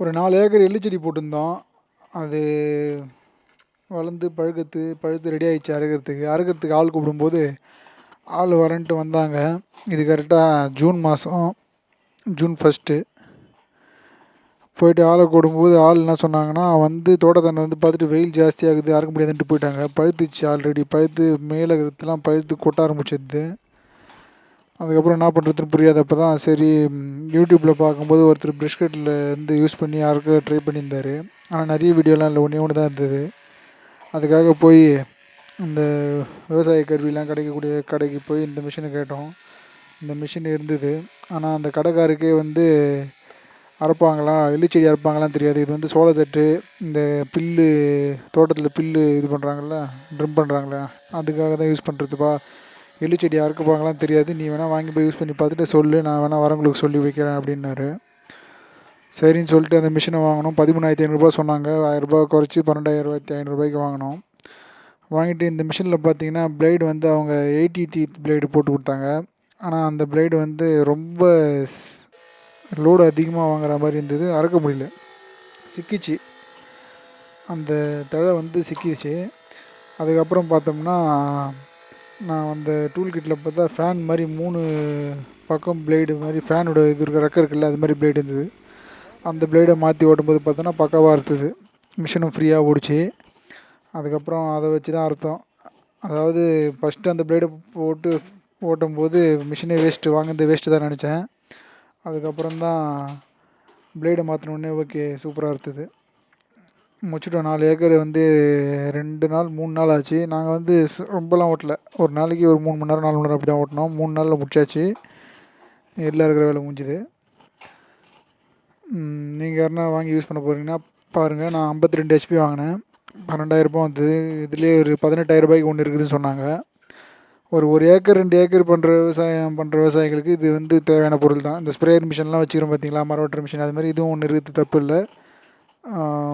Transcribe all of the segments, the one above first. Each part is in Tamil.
ஒரு நாலு ஏக்கர் எள்ளுச்செடி போட்டிருந்தோம். அது வளர்ந்து பழுக்கத்து பழுத்து ரெடி ஆகிடுச்சு அறுக்கிறதுக்கு அறுக்கிறதுக்கு ஆள் கூப்பிடும்போது ஆள் வரேன்ட்டு வந்தாங்க. இது கரெக்டாக ஜூன் மாதம் ஜூன் ஃபஸ்ட்டு போயிட்டு ஆளை கூடும்போது ஆள் என்ன சொன்னாங்கன்னா வந்து தோட்டத்தண்ணை வந்து பார்த்துட்டு வெயில் ஜாஸ்தியாகுது அறுக்க முடியாதுன்ட்டு போயிட்டாங்க. பழுத்துச்சு ஆல்ரெடி பழுத்து மேலே இருக்கிறதுலாம் பழுத்து கொட்ட ஆரம்பிச்சிடுது அதுக்கப்புறம் என்ன பண்ணுறதுன்னு புரியாதப்போ தான் சரி யூடியூப்பில் பார்க்கும்போது ஒருத்தர் ப்ரெஷ் வந்து யூஸ் பண்ணி யாருக்கும் ட்ரை பண்ணியிருந்தார். ஆனால் நிறைய வீடியோலாம் இல்லை ஒன்றே ஒன்று தான் இருந்தது. அதுக்காக போய் இந்த விவசாய கருவிலாம் கிடைக்கக்கூடிய கடைக்கு போய் இந்த மிஷினை கேட்டோம். இந்த மிஷின் இருந்தது. ஆனால் அந்த கடைக்காருக்கே வந்து அறுப்பாங்களா எள்ளிச்செடி அறுப்பாங்களான்னு தெரியாது. இது வந்து சோளத்தட்டு இந்த புல்லு தோட்டத்தில் புல்லு இது பண்ணுறாங்கள்ல ட்ரிம் பண்ணுறாங்களே அதுக்காக தான் யூஸ் பண்ணுறதுப்பா எள்ளுச்செடி அறுக்கப்பாங்களான்னு தெரியாது. நீ வேணால் வாங்கி போய் யூஸ் பண்ணி பார்த்துட்டு சொல்லு. நான் வேணால் வரவங்களுக்கு சொல்லி வைக்கிறேன் அப்படின்னாரு. சரின்னு சொல்லிட்டு அந்த மிஷினை வாங்கினோம். பதிமூணாயிரத்தி ஐநூறுரூபா சொன்னாங்க. ஆயிரரூபா குறைச்சி பன்னெண்டாயிரத்தி ஐநூறுரூபாய்க்கு வாங்கினோம். வாங்கிட்டு இந்த மிஷினில் பார்த்தீங்கன்னா பிளேடு வந்து அவங்க எயிட்டி டீத் பிளேடு போட்டு கொடுத்தாங்க. ஆனால் அந்த பிளேடு வந்து ரொம்ப லோடு அதிகமாக வாங்குற மாதிரி இருந்தது. அறுக்க முடியல. சிக்கிச்சு. அந்த தழை வந்து சிக்கிச்சு. அதுக்கப்புறம் பார்த்தோம்னா நான் அந்த டூல் கிட்டில் பார்த்தா ஃபேன் மாதிரி மூணு பக்கம் பிளேடு மாதிரி ஃபேனோட இது இருக்க ரெக்க இருக்குல்ல அது மாதிரி பிளேடு இருந்தது. அந்த பிளேடை மாற்றி ஓட்டும்போது பார்த்தோன்னா பக்காவாக இருந்தது. மிஷினும் ஃப்ரீயாக ஓடிச்சு. அதுக்கப்புறம் அதை வச்சு தான் அறுத்தோம். அதாவது ஃபஸ்ட்டு அந்த பிளேடை போட்டு ஓட்டும்போது மிஷினே வேஸ்ட்டு வாங்கினது வேஸ்ட்டு தான் நினச்சேன். அதுக்கப்புறம் தான் பிளேடை மாற்றினோடனே ஓகே சூப்பராக இருந்தது. முடிச்சிட்டோம். நாலு ஏக்கர் வந்து ரெண்டு நாள் மூணு நாள் ஆச்சு. நாங்கள் வந்து ரொம்பலாம் ஓட்டல. ஒரு நாளைக்கு ஒரு மூணு மணி நேரம் நாலு மணி நேரம் அப்படி தான் ஓட்டினோம். மூணு நாளில் முடிச்சாச்சு. எல்லாம் இருக்கிற வேலை முடிஞ்சுது. நீங்கள் யாருனா வாங்கி யூஸ் பண்ண போகிறீங்கன்னா பாருங்கள் நான் ஐம்பத்தி ரெண்டு ஹெச்பி வாங்கினேன். பன்னெண்டாயிரரூபா வந்தது. இதுலேயே ஒரு பதினெட்டாயிரரூபாய்க்கு ஒன்று இருக்குதுன்னு சொன்னாங்க. ஒரு ஒரு ஏக்கர் ரெண்டு ஏக்கர் பண்ணுற விவசாயம் பண்ணுற விவசாயிகளுக்கு இது வந்து தேவையான பொருள் தான் இந்த ஸ்ப்ரேயர் மிஷின்லாம் வச்சுக்கிறோம் பார்த்தீங்களா மரவட்டர் மிஷின் அது மாதிரி இதுவும் ஒன்று இருக்குது. தப்பு இல்லை.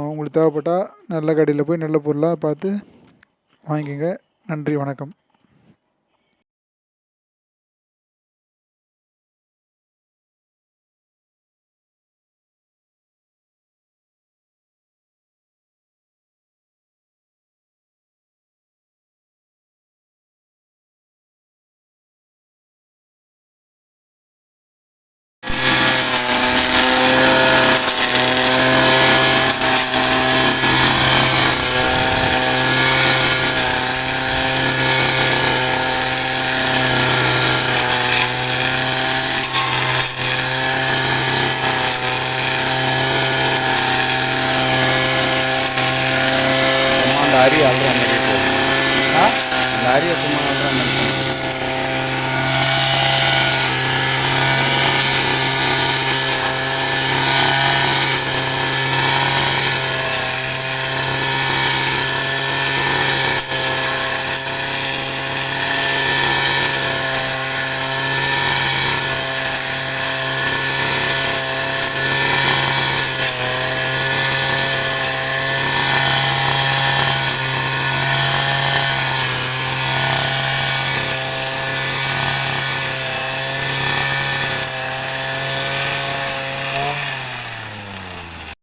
உங்களுக்கு தேவைப்பட்டால் நல்ல கடையில் போய் நல்ல பொருளாக பார்த்து வாங்கிக்கோங்க. நன்றி வணக்கம். சும்மா அந்த அரி அல்ற மாதிரி போகும் அந்த